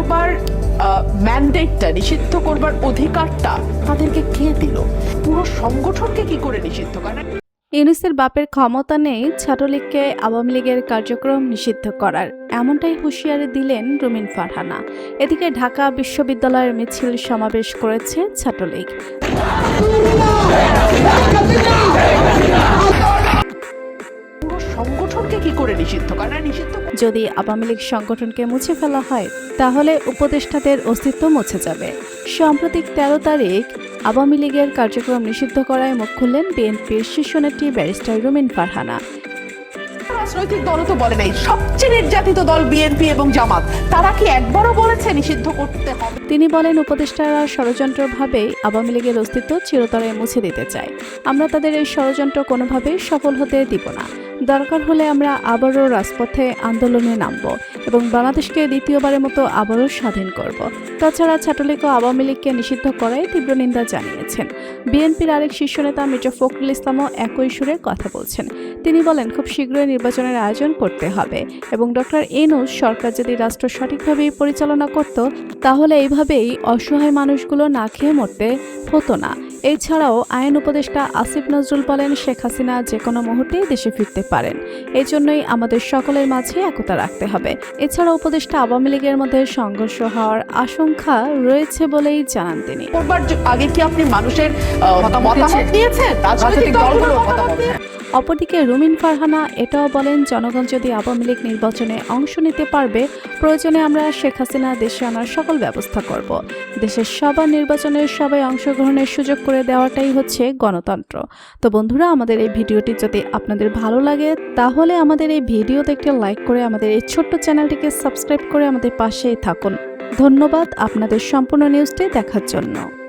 করবার ম্যান্ডেটটা নিষিদ্ধ করবার অধিকারটা তাদেরকে কে দিল? পুরো সংগঠনকে কি করে নিষিদ্ধ করে? ইউনুসের বাপের ক্ষমতা নেই ছাত্রলীগকে আওয়ামী লীগের কার্যক্রম নিষিদ্ধ করার। এমনটাই হুঁশিয়ারি দিলেন রুমিন ফারহানা। এদিকে ঢাকা বিশ্ববিদ্যালয়ের মিছিল সমাবেশ করেছে ছাত্রলীগ। নিষিদ্ধ করে নিষিদ্ধ যদি আওয়ামী লীগ সংগঠনকে মুছে ফেলা হয় তাহলে উপদেষ্টাদের অস্তিত্ব মুছে যাবে। সাম্প্রতিক তেরো তারিখ আওয়ামী লীগের কার্যক্রম নিষিদ্ধ করায় মুখ খুললেন বিএনপির শীর্ষ নেত্রী ব্যারিস্টার রুমিন ফারহানা। রাজনৈতিক দলও তো বলে নাই সবচেয়ে নির্যাতিত দল বিএনপি এবং জামাত। তারা কি একবারও বলেছে নিষিদ্ধ করতে হবে? তিনি বলেন উপদেষ্টারা ষড়যন্ত্রভাবেই আওয়ামী লীগের অস্তিত্ব চিরতরে মুছে দিতে চায়। আমরা তাদের এই ষড়যন্ত্র কোনোভাবেই সফল হতে দিব না। দরকার হলে আমরা আবারও রাজপথে আন্দোলনে নামব এবং বাংলাদেশকে দ্বিতীয়বারের মতো আবারও স্বাধীন করব। তাছাড়া ছাত্রলীগ আওয়ামী লীগকে নিষিদ্ধ করায় তীব্র নিন্দা জানিয়েছেন। বিএনপির আরেক শীর্ষ নেতা মির্জা ফখরুল ইসলামও একই সুরে কথা বলছেন। তিনি বলেন, খুব শীঘ্রই নির্বাচনের আয়োজন করতে হবে এবং ডক্টর এনুস সরকার যদি রাষ্ট্র সঠিকভাবে পরিচালনা করত, তাহলে এইভাবেই অসহায় মানুষগুলো না খেয়ে মরতে হতো না। এছাড়াও আইন উপদেষ্টা আসিফ নজরুল বলেন শেখ হাসিনা যে কোনো মুহূর্তে দেশে ফিরতে পারেন। এই জন্যই আমাদের সকলের মাঝে একতা রাখতে হবে। এছাড়া উপদেষ্টা আওয়ামী লীগের মধ্যে সংঘর্ষ হওয়ার আশঙ্কা রয়েছে বলেই জানান তিনি। আগে কি আপনি মানুষের মতামত নিয়েছেন রাজনৈতিক দলগুলোর মতামত? অপরদিকে রুমিন ফারহানা এটাও বলেন, জনগণ যদি আওয়ামী লীগ নির্বাচনে অংশ নিতে পারবে, প্রয়োজনে আমরা শেখ হাসিনা দেশে আনার সকল ব্যবস্থা করব। দেশের সবার নির্বাচনের সবাই অংশগ্রহণের সুযোগ করে দেওয়াটাই হচ্ছে গণতন্ত্র। তো বন্ধুরা, আমাদের এই ভিডিওটি যদি আপনাদের ভালো লাগে, তাহলে আমাদের এই ভিডিওতে একটি লাইক করে আমাদের এই ছোট্ট চ্যানেলটিকে সাবস্ক্রাইব করে আমাদের পাশেই থাকুন। ধন্যবাদ আপনাদের সম্পূর্ণ নিউজটি দেখার জন্য।